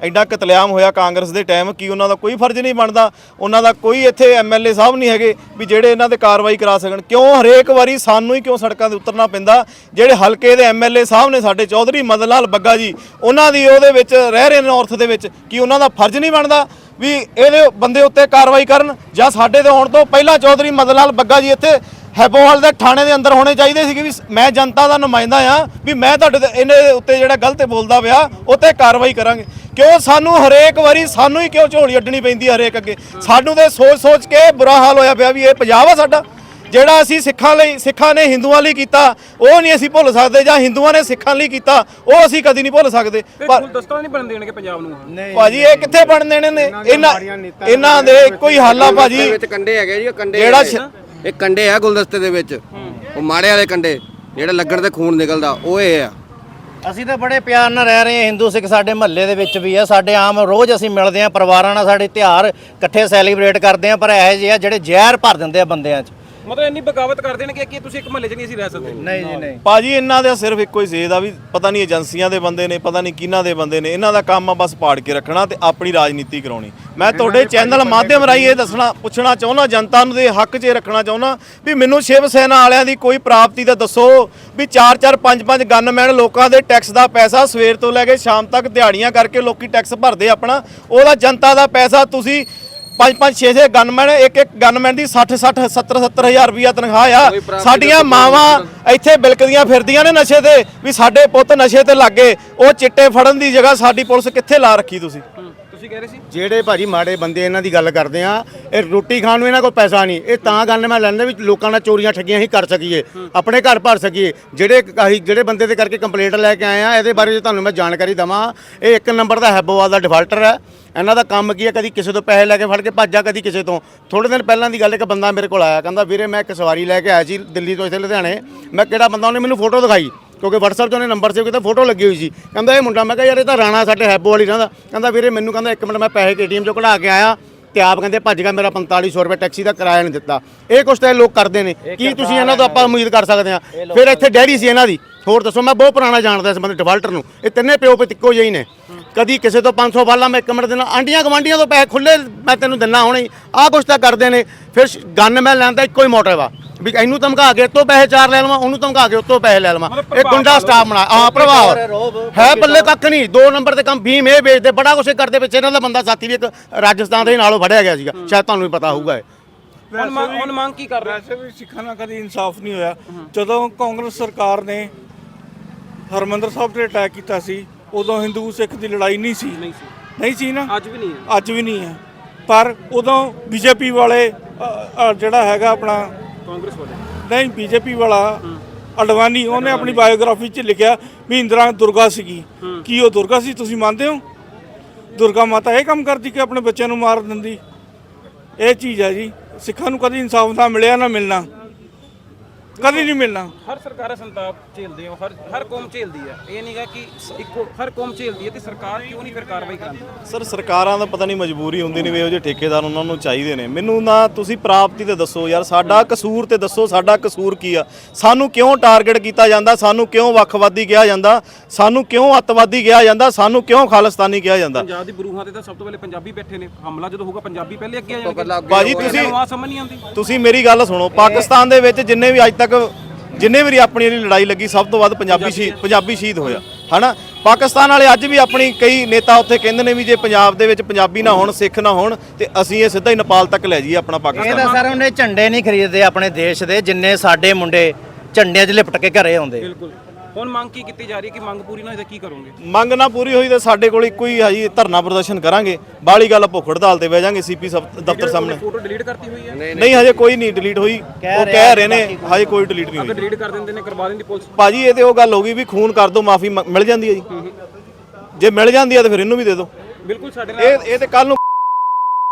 ਐਡਾ ਕਤਲੇਆਮ ਹੋਇਆ ਕਾਂਗਰਸ ਦੇ ਟਾਈਮ, ਕਿ ਉਹਨਾਂ ਦਾ ਕੋਈ ਫਰਜ਼ ਨਹੀਂ ਬਣਦਾ? ਉਹਨਾਂ ਦਾ ਕੋਈ ਇੱਥੇ ਐਮਐਲਏ ਸਾਹਿਬ ਨਹੀਂ ਹੈਗੇ ਵੀ ਜਿਹੜੇ ਇਹਨਾਂ ਤੇ ਕਾਰਵਾਈ ਕਰਾ ਸਕਣ। ਕਿਉਂ ਹਰੇਕ ਵਾਰੀ ਸਾਨੂੰ ਹੀ ਕਿਉਂ ਸੜਕਾਂ ਤੇ ਉਤਰਨਾ ਪੈਂਦਾ? ਜਿਹੜੇ ਹਲਕੇ ਦੇ ਐਮਐਲਏ ਸਾਹਿਬ ਨੇ ਸਾਡੇ, ਚੌਧਰੀ ਮਦਨ ਲਾਲ ਬੱਗਾ ਜੀ, ਉਹਨਾਂ ਦੀ ਉਹਦੇ ਵਿੱਚ ਰਹਿ ਰਹੇ ਨੇ ਨਾਰਥ ਦੇ ਵਿੱਚ, ਕਿ ਉਹਨਾਂ ਦਾ ਫਰਜ਼ ਨਹੀਂ ਬਣਦਾ ਵੀ ਇਹਦੇ ਬੰਦੇ ਉੱਤੇ ਕਾਰਵਾਈ ਕਰਨ? ਜਾਂ ਸਾਡੇ ਤੇ ਆਉਣ ਤੋਂ ਪਹਿਲਾਂ ਚੌਧਰੀ ਮਦਨ ਲਾਲ ਬੱਗਾ ਜੀ ਇੱਥੇ ਹੈਪੋਵਾਲ ਦੇ ਥਾਣੇ ਦੇ ਅੰਦਰ ਹੋਣੇ ਚਾਹੀਦੇ ਸੀਗੇ ਵੀ ਮੈਂ ਜਨਤਾ ਦਾ ਨੁਮਾਇੰਦਾ ਆ ਵੀ ਮੈਂ ਤੁਹਾਡੇ ਤੇ ਇਹਨੇ ਉੱਤੇ ਜਿਹੜਾ ਗਲਤ ਬੋਲਦਾ ਪਿਆ ਉੱਤੇ ਕਾਰਵਾਈ ਕਰਾਂਗੇ। ਕਿਉਂ? ਸਾਨੂੰ ਹਰੇਕ ਵਾਰੀ ਸਾਨੂੰ ਹੀ ਕਿਉਂ ਝੋਲੀ ਅੱਡਣੀ ਪੈਂਦੀ ਹਰੇਕ ਅੱਗੇ? ਸਾਨੂੰ ਤੇ ਸੋਚ ਸੋਚ ਕੇ ਬੁਰਾ ਹਾਲ ਹੋਇਆ ਪਿਆ ਵੀ ਇਹ ਪੰਜਾਬ ਆ ਸਾਡਾ। ਜਿਹੜਾ ਅਸੀਂ ਸਿੱਖਾਂ ਲਈ ਸਿੱਖਾਂ ਨੇ ਹਿੰਦੂਆਂ ਲਈ ਕੀਤਾ ਉਹ ਨਹੀਂ ਅਸੀਂ ਭੁੱਲ ਸਕਦੇ ਜਾਂ ਹਿੰਦੂਆਂ ਨੇ ਸਿੱਖਾਂ ਲਈ ਕੀਤਾ ਉਹ ਅਸੀਂ ਕਦੀ ਨਹੀਂ ਭੁੱਲ ਸਕਦੇ। ਪਰ ਗੁਲਦਸਤਾ ਨਹੀਂ ਬਣ ਦੇਣਗੇ ਪੰਜਾਬ ਨੂੰ ਭਾਜੀ ਇਹ ਕਿੱਥੇ ਬਣ ਦੇਣੇ ਨੇ? ਇਹਨਾਂ ਇਹਨਾਂ ਦੇ ਇੱਕੋ ਹੀ ਹੱਲ ਭਾਜੀ। ਵਿੱਚ ਕੰਡੇ ਹੈਗੇ ਜੀ ਉਹ ਕੰਡੇ ਜਿਹੜਾ। ਸ਼- ਇਹ ਕੰਡੇ ਆ ਗੁਲਦਸਤੇ ਦੇ ਵਿੱਚ। ਉਹ ਮਾੜੇ ਵਾਲੇ ਕੰਡੇ, ਜਿਹੜੇ ਲੱਗਣ ਤੇ ਖੂਨ ਨਿਕਲਦਾ, ਉਹ ਇਹ ਆ। ਅਸੀਂ ਤਾਂ ਬੜੇ ਪਿਆਰ ਨਾਲ ਰਹਿ ਰਹੇ ਹਾਂ, ਹਿੰਦੂ ਸਿੱਖ ਸਾਡੇ ਮਹੱਲੇ ਦੇ ਵਿੱਚ ਵੀ ਆ। ਸਾਡੇ ਆਮ ਰੋਜ਼ ਅਸੀਂ ਮਿਲਦੇ ਹਾਂ, ਪਰਿਵਾਰਾਂ ਨਾਲ ਸਾਡੇ ਤਿਉਹਾਰ ਇਕੱਠੇ ਸੈਲੀਬ੍ਰੇਟ ਕਰਦੇ ਹਾਂ, ਪਰ ਇਹੋ ਜਿਹੇ ਆ ਜਿਹੜੇ ਜ਼ਹਿਰ ਭਰ ਦਿੰਦੇ ਆ ਬੰਦਿਆਂ 'ਚ। ਮਤਲਬ ਇੰਨੀ ਬਗਾਵਤ ਕਰ ਦੇਣਗੇ ਕਿ ਤੁਸੀਂ ਇੱਕ ਮਹੱਲੇ 'ਚ ਨਹੀਂ ਅਸੀਂ ਰਹਿ ਸਕਦੇ। ਨਹੀਂ ਜੀ ਨਹੀਂ। ਭਾਜੀ ਇਹਨਾਂ ਦਾ ਸਿਰਫ ਇੱਕੋ ਹੀ ਸੇਧ ਆ ਵੀ ਪਤਾ ਨਹੀਂ ਏਜੰਸੀਆਂ ਦੇ ਬੰਦੇ ਨੇ ਪਤਾ ਨਹੀਂ ਕਿਹਨਾਂ ਦੇ ਬੰਦੇ ਨੇ। ਇਹਨਾਂ ਦਾ ਕੰਮ ਆ ਬਸ ਪਾੜ ਕੇ ਰੱਖਣਾ ਤੇ ਆਪਣੀ ਰਾਜਨੀਤੀ ਕਰਾਉਣੀ। ਮੈਂ ਤੁਹਾਡੇ ਚੈਨਲ ਮਾਧਿਅਮ ਰਾਹੀਂ ਇਹ ਦੱਸਣਾ ਪੁੱਛਣਾ ਚਾਹੁੰਦਾ ਜਨਤਾ ਨੂੰ ਦੇ ਹੱਕ 'ਚ ਇਹ ਰੱਖਣਾ ਚਾਹੁੰਦਾ ਵੀ ਮੈਨੂੰ ਸ਼ਿਵ ਸੈਨਾ ਵਾਲਿਆਂ ਦੀ ਕੋਈ ਪ੍ਰਾਪਤੀ ਤਾਂ ਦੱਸੋ ਵੀ 4-4 5-5 ਗਨਮੈਨ ਲੋਕਾਂ ਦੇ ਟੈਕਸ ਦਾ ਪੈਸਾ ਸਵੇਰ ਤੋਂ ਲੈ ਕੇ ਸ਼ਾਮ ਤੱਕ ਦਿਹਾੜੀਆਂ ਕਰਕੇ ਲੋਕੀ ਟੈਕਸ ਭਰਦੇ ਆਪਣਾ। ਉਹਦਾ ਜਨਤਾ ਦਾ ਪੈਸਾ ਤੁਸੀਂ ਪੰਜ ਪੰਜ 6 6 ਗਨਮੈਨ ਇੱਕ ਇੱਕ ਗਨਮੈਨ ਦੀ 60 60 70 70 ਹਜ਼ਾਰ ਰੁਪਇਆ ਤਨਖਾਹ ਆ। ਸਾਡੀਆਂ ਮਾਵਾਂ ਇੱਥੇ ਬਿਲਕਦੀਆਂ ਫਿਰਦੀਆਂ ਨੇ ਨਸ਼ੇ ਤੇ ਵੀ ਸਾਡੇ ਪੁੱਤ ਨਸ਼ੇ ਤੇ ਲੱਗੇ। ਉਹ ਚਿੱਟੇ ਫੜਨ ਦੀ ਜਗ੍ਹਾ ਸਾਡੀ ਪੁਲਿਸ ਕਿੱਥੇ ਲਾ ਰੱਖੀ ਤੁਸੀਂ? ਤੁਸੀਂ ਕਹਿ ਰਹੇ ਸੀ? ਜਿਹੜੇ ਭਾਜੀ ਮਾੜੇ ਬੰਦੇ ਇਹਨਾਂ ਦੀ ਗੱਲ ਕਰਦੇ ਆ, ਇਹ ਰੋਟੀ ਖਾਣ ਨੂੰ ਇਹਨਾਂ ਕੋਲ ਪੈਸਾ ਨਹੀਂ। ਇਹ ਤਾਂ ਗੱਲ ਮੈਂ ਲੈਂਦਾ ਵੀ ਲੋਕਾਂ ਨਾਲ ਚੋਰੀਆਂ ਠੱਗੀਆਂ ਹੀ ਕਰ ਸਕੀਏ, ਆਪਣੇ ਘਰ ਭਰ ਸਕੀਏ। ਜਿਹੜੇ ਅਸੀਂ ਜਿਹੜੇ ਬੰਦੇ ਦੇ ਕਰਕੇ ਕੰਪਲੇਂਟ ਲੈ ਕੇ ਆਏ ਆ, ਇਹਦੇ ਬਾਰੇ ਤੁਹਾਨੂੰ ਮੈਂ ਜਾਣਕਾਰੀ ਦਵਾਂ, ਇਹ ਇੱਕ ਨੰਬਰ ਦਾ ਹੈਬੋਵਾਲ ਦਾ ਡਿਫਾਲਟਰ ਹੈ। ਇਹਨਾਂ ਦਾ ਕੰਮ ਕੀ ਹੈ, ਕਦੀ ਕਿਸੇ ਤੋਂ ਪੈਸੇ ਲੈ ਕੇ ਫੜ ਕੇ ਭੱਜਾ, ਕਦੀ ਕਿਸੇ ਤੋਂ। ਥੋੜੇ ਦਿਨ ਪਹਿਲਾਂ ਦੀ ਗੱਲ, ਇੱਕ ਬੰਦਾ ਮੇਰੇ ਕੋਲ ਆਇਆ, ਕਹਿੰਦਾ, ਵੀਰੇ, ਮੈਂ ਇੱਕ ਸਵਾਰੀ ਲੈ ਕੇ ਆਇਆ ਸੀ ਦਿੱਲੀ ਤੋਂ ਇੱਥੇ ਲੁਧਿਆਣੇ। ਮੈਂ ਕਿਹੜਾ ਬੰਦਾ, ਉਹਨੇ ਮੈਨੂੰ ਫੋਟੋ ਦਿਖਾਈ। ਕਿਉਂਕਿ WhatsApp 'ਤੇ ਉਹਨੇ ਨੰਬਰ ਸੇਵ ਕੀਤਾ ਫੋਟੋ ਲੱਗੀ ਹੋਈ ਸੀ। ਕਹਿੰਦਾ ਇਹ ਮੁੰਡਾ ਮੈਂ ਕਿਹਾ ਯਾਰ ਇਹ ਤਾਂ ਰਾਣਾ ਸਾਡੇ ਹੈਬੋ ਵਾਲੀ ਰਹਿੰਦਾ ਕਹਿੰਦਾ ਵੀਰੇ ਮੈਨੂੰ ਕਹਿੰਦਾ ਇੱਕ ਮਿੰਟ ਮੈਂ ਪੈਸੇ ਏਟੀਐਮ 'ਚੋਂ ਕਢਾ ਕੇ ਆਇਆ ਤੇ ਆਪ ਕਹਿੰਦੇ ਭੱਜ ਗਿਆ ਮੇਰਾ 4500 ਰੁਪਏ ਟੈਕਸੀ ਦਾ ਕਿਰਾਇਆ ਨਹੀਂ ਦਿੱਤਾ। ਇਹ ਕੁਛ ਤਾਂ ਇਹ ਲੋਕ ਕਰਦੇ ਨੇ। ਕੀ ਤੁਸੀਂ ਇਹਨਾਂ ਤੋਂ ਆਪਾਂ ਉਮੀਦ ਕਰ ਸਕਦੇ ਆ ਫਿਰ ਇੱਥੇ ਡੈਰੀ ਸੀ ਇਹਨਾਂ ਦੀ। ਹੋਰ ਦੱਸੋ ਮੈਂ ਬਹੁਤ ਪੁਰਾਣਾ ਜਾਣਦਾ ਇਸ ਬੰਦੇ ਡਿਫਾਲਟਰ ਨੂੰ। ਇਹ ਤਿੰਨੇ ਪਿਓ ਪੁੱਤ ਇੱਕੋ ਜਿਹੇ ਹੀ ਨੇ। ਕਦੀ ਕਿਸੇ ਤੋਂ 500 ਵਾਲਾ ਮੈਂ ਇੱਕ ਮਿੰਟ ਦੇਣਾ ਆਂਡੀਆਂ ਗਵਾਂਡੀਆਂ ਤੋਂ ਪੈਸੇ ਖੁੱਲੇ ਮੈਂ ਤੈਨੂੰ ਦਿੰਨਾ ਹੁਣੇ। ਆਹ ਕੁਛ ਤਾਂ ਕਰਦੇ ਨੇ। ਫਿਰ ਗਨ ਮੈਂ ਲੈਂਦਾ ਇੱਕੋ ਹੀ ਮੋਟਿਵ ਆ। ਵੀ ਇਹਨੂੰ ਧਮਕਾ ਕੇ ਤੋਂ ਪੈਸੇ ਚਾਰ ਲੈ ਲਵਾਂ ਉਹਨੂੰ ਧਮਕਾ ਕੇ ਉਤੋਂ ਪੈਸੇ ਲੈ ਲਵਾਂ। ਇਹ ਗੁੰਡਾ ਸਟਾਫ ਬਣਾ ਆ ਪ੍ਰਭਾਵ ਹੈ ਬੱਲੇ ਕੱਖ ਨਹੀਂ ਦੋ ਨੰਬਰ ਤੇ ਕੰਮ ਭੀਮ ਇਹ ਵੇਚਦੇ ਬੜਾ ਕੁਛ ਕਰਦੇ ਪਿੱਛੇ ਇਹਨਾਂ ਦਾ ਬੰਦਾ ਸਾਥੀ ਵੀ ਇੱਕ ਰਾਜਸਥਾਨ ਦੇ ਨਾਲੋਂ ਫੜਿਆ ਗਿਆ ਸੀਗਾ ਸ਼ਾਇਦ ਤੁਹਾਨੂੰ ਵੀ ਪਤਾ ਹੋਊਗਾ ਇਹ। ਹੁਣ ਮੰਗ ਹੁਣ ਮੰਗ ਕੀ ਕਰ ਰਹੇ ਵੈਸੇ ਵੀ ਸਿੱਖਾਂ ਨਾਲ ਕਦੀ ਇਨਸਾਫ ਨਹੀਂ ਹੋਇਆ। ਜਦੋਂ ਕਾਂਗਰਸ ਸਰਕਾਰ ਨੇ ਹਰਮੰਦਰ ਸਾਹਿਬ ਤੇ ਅਟੈਕ ਕੀਤਾ ਸੀ ਉਦੋਂ ਹਿੰਦੂ ਸਿੱਖ ਦੀ ਲੜਾਈ ਨਹੀਂ ਸੀ। ਨਹੀਂ ਸੀ। ਨਹੀਂ ਸੀ ਨਾ? ਅੱਜ ਵੀ ਨਹੀਂ ਹੈ। ਅੱਜ ਵੀ ਨਹੀਂ ਹੈ। ਪਰ ਉਦੋਂ ਬੀਜੇਪੀ ਵਾਲੇ ਜਿਹੜਾ ਹੈਗਾ ਆਪਣਾ ਕਾਂਗਰਸ ਵਾਲੇ? ਨਹੀਂ ਬੀਜੇਪੀ ਵਾਲਾ ਅਡਵਾਨੀ ਉਹਨੇ ਆਪਣੀ ਬਾਇਓਗ੍ਰਾਫੀ 'ਚ ਲਿਖਿਆ ਵੀ ਇੰਦਰਾ ਦੁਰਗਾ ਸੀਗੀ। ਕੀ ਉਹ ਦੁਰਗਾ ਸੀ ਤੁਸੀਂ ਮੰਨਦੇ ਹੋ? ਦੁਰਗਾ ਮਾਤਾ ਇਹ ਕੰਮ ਕਰਦੀ ਕਿ ਆਪਣੇ ਬੱਚਿਆਂ ਨੂੰ ਮਾਰ ਦਿੰਦੀ? ਇਹ ਚੀਜ਼ ਹੈ ਜੀ। ਸਿੱਖਾਂ ਨੂੰ ਕਦੀ ਇਨਸਾਫ ਨਾ ਮਿਲਿਆ ਨਾ ਮਿਲਣਾ। ਕਦੀ ਨਹੀਂ ਮਿਲਣਾ। ਹਰ ਸਰਕਾਰ ਸੰਤਾਪ ਝੇਲਦੇ ਹੋ ਹਰ ਹਰ ਕੌਮ ਝੇਲਦੀ ਹੈ ਇਹ ਨਹੀਂਗਾ ਕਿ ਇੱਕੋ ਹਰ ਕੌਮ ਝੇਲਦੀ ਹੈ ਤੇ ਸਰਕਾਰ ਕਿਉਂ ਨਹੀਂ ਫਿਰ ਕਾਰਵਾਈ ਕਰਾਂਦੀ? ਸਰ ਸਰਕਾਰਾਂ ਦਾ ਪਤਾ ਨਹੀਂ ਮਜਬੂਰੀ ਹੁੰਦੀ ਨਹੀਂ ਵੀ ਇਹੋ ਜਿਹੇ ਠੇਕੇਦਾਰ ਉਹਨਾਂ ਨੂੰ ਚਾਹੀਦੇ ਨੇ। ਮੈਨੂੰ ਨਾ ਤੁਸੀਂ ਪ੍ਰਾਪਤੀ ਤੇ ਦੱਸੋ ਯਾਰ ਸਾਡਾ ਕਸੂਰ ਤੇ ਦੱਸੋ ਸਾਡਾ ਕਸੂਰ ਕੀ ਆ। ਸਾਨੂੰ ਕਿਉਂ ਟਾਰਗੇਟ ਕੀਤਾ ਜਾਂਦਾ? ਸਾਨੂੰ ਕਿਉਂ ਵੱਖਵਾਦੀ ਕਿਹਾ ਜਾਂਦਾ? ਸਾਨੂੰ ਕਿਉਂ ਅੱਤਵਾਦੀ ਕਿਹਾ ਜਾਂਦਾ? ਸਾਨੂੰ ਕਿਉਂ ਖਾਲਿਸਤਾਨੀ ਕਿਹਾ ਜਾਂਦਾ? ਪੰਜਾਬ ਦੀ ਬਰੂਹਾਂ ਤੇ ਤਾਂ ਸਭ ਤੋਂ ਪਹਿਲੇ ਪੰਜਾਬੀ ਬੈਠੇ ਨੇ। ਹਮਲਾ ਜਦੋਂ ਹੋਊਗਾ ਪੰਜਾਬੀ ਪਹਿਲੇ ਅੱਗੇ ਆ ਜਾਣਗੇ। ਬਾਜੀ। ਤੁਸੀਂ ਆਵਾਜ਼ ਸਮਝ ਨਹੀਂ ਆਉਂਦੀ। ਤੁਸੀਂ ਮੇਰੀ ਗੱਲ ਸੁਣੋ ਪਾਕਿਸਤਾਨ ਦੇ ਵਿੱਚ ਜਿੰਨੇ ਵੀ ਅੱਜ ਤੱਕ ਜਿੰਨੇ ਵੀ ਆਪਣੀ ਜਿਹੜੀ ਲੜਾਈ ਲੱਗੀ ਸਭ ਤੋਂ ਵੱਧ ਪੰਜਾਬੀ ਸ਼ਹੀਦ ਪੰਜਾਬੀ ਸ਼ਹੀਦ ਹੋਇਆ। ਹਨਾ? ਪਾਕਿਸਤਾਨ ਵਾਲੇ ਅੱਜ ਵੀ ਆਪਣੀ ਕਈ ਨੇਤਾ ਉੱਥੇ ਕਹਿੰਦੇ ਨੇ ਵੀ ਜੇ ਪੰਜਾਬ ਦੇ ਵਿੱਚ ਪੰਜਾਬੀ ਨਾ ਹੋਣ ਸਿੱਖ ਨਾ ਹੋਣ ਤੇ ਅਸੀਂ ਇਹ ਸਿੱਧਾ ਹੀ ਨੇਪਾਲ ਤੱਕ ਲੈ ਜਾਈਏ ਆਪਣਾ ਇਹ ਪਾਕਿਸਤਾਨ ਤਾਂ ਸਰ ਉਹਨੇ ਝੰਡੇ ਨਹੀਂ ਖਰੀਦਦੇ ਆਪਣੇ ਦੇਸ਼ ਦੇ ਜਿੰਨੇ ਸਾਡੇ ਮੁੰਡੇ ਝੰਡਿਆਂ 'ਚ ਲਿਪਟ ਕੇ ਘਰੇ ਆਉਂਦੇ। ਬਿਲਕੁਲ। ਹੁਣ ਮੰਗ ਕੀ ਕੀਤੀ ਜਾ ਰਹੀ ਹੈ ਕਿ ਮੰਗ ਪੂਰੀ ਨਾ ਹੋਈ ਤਾਂ ਕੀ ਕਰੋਗੇ? ਮੰਗ ਨਾ ਪੂਰੀ ਹੋਈ ਤੇ ਸਾਡੇ ਕੋਲ ਇੱਕੋ ਹੀ ਹਾਜੀ ਧਰਨਾ ਪ੍ਰਦਰਸ਼ਨ ਕਰਾਂਗੇ। ਬਾਹਲੀ ਗੱਲ ਭੁੱਖ ਹੜਤਾਲ ਤੇ ਬਹਿ ਜਾਾਂਗੇ ਸੀਪੀ ਦਫ਼ਤਰ ਸਾਹਮਣੇ। ਫੋਟੋ ਡਿਲੀਟ ਕਰਤੀ ਹੋਈ ਹੈ? ਨਹੀਂ ਹਜੇ ਕੋਈ ਨਹੀਂ ਡਿਲੀਟ ਹੋਈ। ਉਹ ਕਹਿ ਰਹੇ ਨੇ ਹਜੇ ਕੋਈ ਡਿਲੀਟ ਨਹੀਂ ਅਗਰ ਹੋਈ। ਡਿਲੀਟ ਕਰ ਦਿੰਦੇ ਨੇ ਕਰਵਾ ਦਿੰਦੀ ਪੁਲਿਸ? ਭਾਜੀ ਇਹ ਤੇ ਉਹ ਗੱਲ ਹੋ ਗਈ ਵੀ ਖੂਨ ਕਰ ਦੋ ਮਾਫੀ ਮਿਲ ਜਾਂਦੀ ਹੈ ਜੀ। ਜੇ ਮਿਲ ਜਾਂਦੀ ਹੈ ਤਾਂ ਫਿਰ ਇਹਨੂੰ ਵੀ ਦੇ ਦਿਓ ਬਿਲਕੁਲ ਸਾਡੇ ਨਾਲ ਇਹ ਇਹ ਤੇ ਕੱਲ ਨੂੰ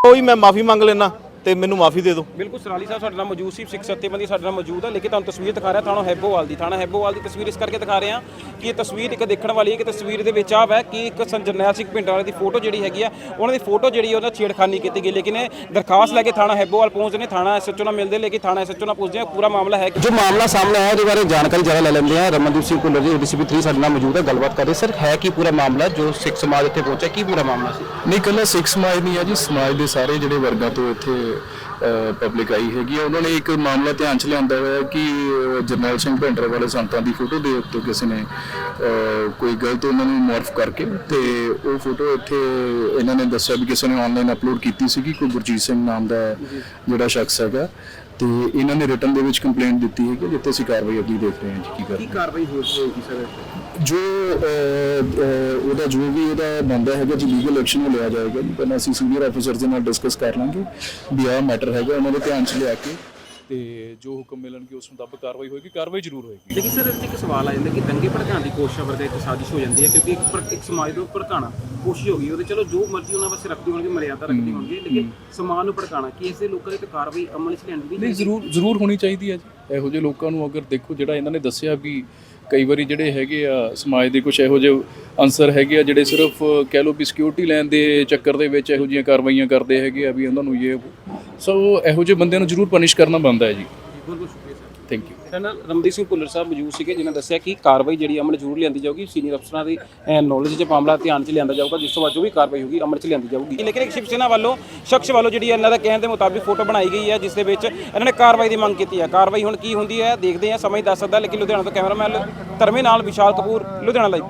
ਕੋਈ ਮੈਂ ਮਾਫੀ ਮੰਗ ਲੈਣਾ ਤੇ ਮੈਨੂੰ ਮਾਫੀ ਦੇ ਦਿਓ। ਬਿਲਕੁਲ ਸਰਾਲੀ ਸਾਹਿਬ ਸਾਡੇ ਨਾਲ ਮੌਜੂਦ ਸੀ ਸਿੱਖ ਸੱਤੇਬੰਦੀ ਸਾਡੇ ਨਾਲ ਮੌਜੂਦ ਹੈ ਲੇਕਿਨ ਤੁਹਾਨੂੰ ਤਸਵੀਰ ਦਿਖਾ ਰਿਹਾ ਥਾਣਾ ਹੈਬੋਵਾਲ ਦੀ ਥਾਣਾ ਹੈਬੋਵਾਲ ਦੀ ਤਸਵੀਰ ਇਸ ਕਰਕੇ ਦਿਖਾ ਰਹੇ ਹਾਂ ਕਿ ਇਹ ਤਸਵੀਰ ਇੱਕ ਦੇਖਣ ਵਾਲੀ ਹੈ ਕਿ ਤਸਵੀਰ ਦੇ ਵਿੱਚ ਆਹ ਹੈ ਕਿ ਇੱਕ ਸੰ- ਜਰਨੈਲ ਸਿੰਘ ਪਿੰਡ ਵਾਲੇ ਦੀ ਫੋਟੋ ਜਿਹੜੀ ਹੈਗੀ ਆ ਉਹਨਾਂ ਦੀ ਫੋਟੋ ਜਿਹੜੀ ਹੈ ਉਹਨਾਂ ਛੇੜਖਾਨੀ ਕੀਤੀ ਗਈ ਲੇਕਿਨ ਇਹ ਦਰਖਾਸਤ ਲੈ ਕੇ ਥਾਣਾ ਹੈਬੋਵਾਲ ਪਹੁੰਚਦੇ ਨੇ ਥਾਣਾ ਐਸਐਚਓ ਨਾਲ ਮਿਲਦੇ ਲੇਕਿਨ ਥਾਣਾ ਐਸਐਚਓ ਨਾਲ ਪੁੱਛਦੇ ਆ ਪੂਰਾ ਮਾਮਲਾ ਹੈ ਕਿ ਜੋ ਮਾਮਲਾ ਸਾਹਮਣੇ ਆਇਆ ਉਹਦੇ ਬਾਰੇ ਜਾਣਕਾਰੀ ਜ਼ਿਆਦਾ ਲੈ ਲੈਂਦੇ ਆ ਰਮਨਦੀਪ ਸਿੰਘ ਭੁੱਲਰ ਜੀ ਡੀਸੀਪੀ 3 ਸਾਡੇ ਨਾਲ ਮੌਜੂਦ ਹੈ ਗੱਲਬਾਤ ਕਰਦੇ ਸਰ ਹੈ ਕੀ ਪੂਰਾ ਮਾਮਲਾ? ਜੋ ਸਿੱਖ ਸਮਾਜ ਇੱਥੇ ਪਹੁੰਚਿਆ ਕੀ ਪੂਰਾ ਮਾਮਲਾ ਸੀ? ਨਹੀਂ ਇਕੱਲਾ ਸਿੱਖ ਸਮਾਜ ਨਹੀਂ ਹੈ ਜੀ ਸਮਾਜ ਦੇ ਸਾਰੇ ਜਿਹੜੇ ਵਰਗਾਂ ਤੋਂ ਇੱਥੇ ਪਬਲਿਕ ਆਈ ਹੈਗੀ ਉਹਨਾਂ ਨੇ ਇੱਕ ਮਾਮਲਾ ਧਿਆਨ ਚ ਲਿਆਂਦਾ ਹੋਇਆ ਕਿ ਜਰਨੈਲ ਸਿੰਘ ਭਿੰਡਰ ਵਾਲੇ ਸੰਤਾਂ ਦੀ ਫੋਟੋ ਦੇ ਉੱਤੇ ਕਿਸੇ ਨੇ ਅਹ, ਕੋਈ ਗਲਤ ਉਹਨਾਂ ਨੂੰ ਮੋਰਫ ਕਰਕੇ ਤੇ ਉਹ ਫੋਟੋ ਇੱਥੇ ਇਹਨਾਂ ਨੇ ਦੱਸਿਆ ਵੀ ਕਿਸੇ ਨੇ ਆਨਲਾਈਨ ਅਪਲੋਡ ਕੀਤੀ ਸੀਗੀ। ਕੋਈ ਗੁਰਜੀਤ ਸਿੰਘ ਨਾਮ ਦਾ ਜਿਹੜਾ ਸ਼ਖਸ ਹੈਗਾ। ਤੇ ਇਹਨਾਂ ਨੇ ਰਿਟਨ ਦੇ ਵਿੱਚ ਕੰਪਲੇਂਟ ਦਿੱਤੀ ਹੈਗੀ ਜਿੱਥੇ ਅਸੀਂ ਕਾਰਵਾਈ ਅਗਲੀ ਦੇਖ ਰਹੇ ਹਾਂ ਜੀ ਕੀ ਕਰਨੀ ਕਾਰਵਾਈ ਹੋਏਗੀ ਸਰ? ਜੋ ਅਹ, ਅਹ, ਉਹਦਾ ਜੋ ਵੀ ਇਹਦਾ ਬੰਦਾ ਹੈਗਾ ਜੀ ਲੀਗਲ ਐਕਸ਼ਨ ਉਹ ਲਿਆ ਜਾਏਗਾ ਜੀ। ਪਹਿਲਾਂ ਅਸੀਂ ਸੀਨੀਅਰ ਆਫੀਸਰ ਦੇ ਨਾਲ ਡਿਸਕਸ ਕਰ ਲਾਂਗੇ ਵੀ ਆਹ ਮੈਟਰ ਹੈਗਾ ਉਹਨਾਂ ਦੇ ਧਿਆਨ 'ਚ ਲਿਆ ਕੇ ਤੇ ਜੋ ਹੁਕਮ ਮਿਲਣਗੇ ਉਸ ਮੁਤਾਬਕ ਕਾਰਵਾਈ ਹੋਏਗੀ ਕਾਰਵਾਈ ਜ਼ਰੂਰ ਹੋਏਗੀ। ਲੇਕਿਨ ਸਰ ਇੱਥੇ ਇੱਕ ਸਵਾਲ ਆ ਜਾਂਦਾ ਕਿ ਦੰਗੇ ਭੜਕਾਉਣ ਦੀ ਕੋਸ਼ਿਸ਼ ਵਰਗਾ ਇੱਕ ਸਾਜ਼ਿਸ਼ ਹੋ ਜਾਂਦੀ ਹੈ ਕਿਉਂਕਿ ਇੱਕ ਪਰ- ਇੱਕ ਸਮਾਜ ਨੂੰ ਭੜਕਾਉਣਾ ਕੋਸ਼ਿਸ਼ ਹੋ ਗਈ ਉਹਦੇ ਚਲੋ ਜੋ ਮਰਜ਼ੀ ਉਹਨਾਂ ਵਾਸਤੇ ਰੱਖਦੀ ਹੋਣਗੇ ਮਰਿਆਦਾ ਰੱਖਦੀ ਹੋਣਗੇ ਲੇਕਿਨ ਸਮਾਜ ਨੂੰ ਭੜਕਾਉਣਾ ਕੀ ਇਸੇ ਲੋਕਾਂ ਦੀ ਇੱਕ ਕਾਰਵਾਈ ਅਮਲ 'ਚ ਲਿਆਂਦੀ ਨਹੀਂ ਜ਼ਰੂਰ ਜ਼ਰੂਰ ਹੋਣੀ ਚਾਹੀਦੀ ਹੈ ਜੀ। ਇਹੋ ਜਿਹੇ ਲੋਕਾਂ ਨੂੰ ਅਗਰ ਦੇਖੋ ਜਿਹੜਾ ਇਹਨਾਂ ਨੇ ਦੱਸਿਆ ਵੀ ਕਈ ਵਾਰੀ ਜਿਹੜੇ ਹੈਗੇ ਆ ਸਮਾਜ ਦੇ ਕੁਝ ਇਹੋ ਜਿਹੇ ਅਨਸਰ ਹੈਗੇ ਆ ਜਿਹੜੇ ਸਿਰਫ ਕਹਿ ਲਓ ਵੀ ਸਿਕਿਉਰਿਟੀ ਲੈਣ ਦੇ ਚੱਕਰ ਦੇ ਵਿੱਚ ਇਹੋ ਜਿਹੀਆਂ ਕਾਰਵਾਈਆਂ ਕਰਦੇ ਹੈਗੇ ਆ ਵੀ ਉਹਨਾਂ ਨੂੰ ਇਹ ਸੋ ਇਹੋ ਜਿਹੇ ਬੰਦਿਆਂ ਨੂੰ ਜ਼ਰੂਰ ਪਨਿਸ਼ ਕਰਨਾ ਬਣਦਾ ਹੈ ਜੀ। ਬਹੁਤ ਸ਼ੁਕਰੀਆ ਸਰ। ਥੈਂਕ ਯੂ ਸਰ ਨਾਲ ਰਮਦੀਪ ਸਿੰਘ ਭੁੱਲਰ ਸਾਹਿਬ ਮੌਜੂਦ ਸੀਗੇ, ਜਿਨ੍ਹਾਂ ਦੱਸਿਆ ਕਿ ਕਾਰਵਾਈ ਜਿਹੜੀ ਅਮਲ ਜ਼ਰੂਰ ਲਿਆਂਦੀ ਜਾਊਗੀ ਸੀਨੀਅਰ ਅਫਸਰਾਂ ਦੀ ਨੌਲੇਜ 'ਚ, ਮਾਮਲਾ ਧਿਆਨ 'ਚ ਲਿਆਂਦਾ ਜਾਊਗਾ, ਜਿਸ ਤੋਂ ਬਾਅਦ ਜੋ ਵੀ ਕਾਰਵਾਈ ਹੋਊਗੀ, ਅਮਲ 'ਚ ਲਿਆਂਦੀ ਜਾਊਗੀ। ਲੇਕਿਨ ਇੱਕ ਸ਼ਿਵ ਸੈਨਾ ਵੱਲੋਂ, ਸ਼ਖਸ ਵੱਲੋਂ ਜਿਹੜੀ ਇਹਨਾਂ ਦਾ ਕਹਿਣ ਦੇ ਮੁਤਾਬਿਕ ਫੋਟੋ ਬਣਾਈ ਗਈ ਹੈ, ਜਿਸ ਦੇ ਵਿੱਚ ਇਹਨਾਂ ਨੇ ਕਾਰਵਾਈ ਦੀ ਮੰਗ ਕੀਤੀ ਹੈ। ਕਾਰਵਾਈ ਹੁਣ ਕੀ ਹੁੰਦੀ ਹੈ, ਦੇਖਦੇ ਹਾਂ ਸਮਝ ਦੱਸ ਸਕਦਾ, ਲੇਕਿਨ ਲੁਧਿਆਣਾ ਤੋਂ ਕੈਮਰਾਮੈਨ ਧਰਮੇ ਨਾਲ ਵਿਸ਼ਾਲ ਕਪੂਰ, ਲੁਧਿਆਣਾ ਲਾਈਵ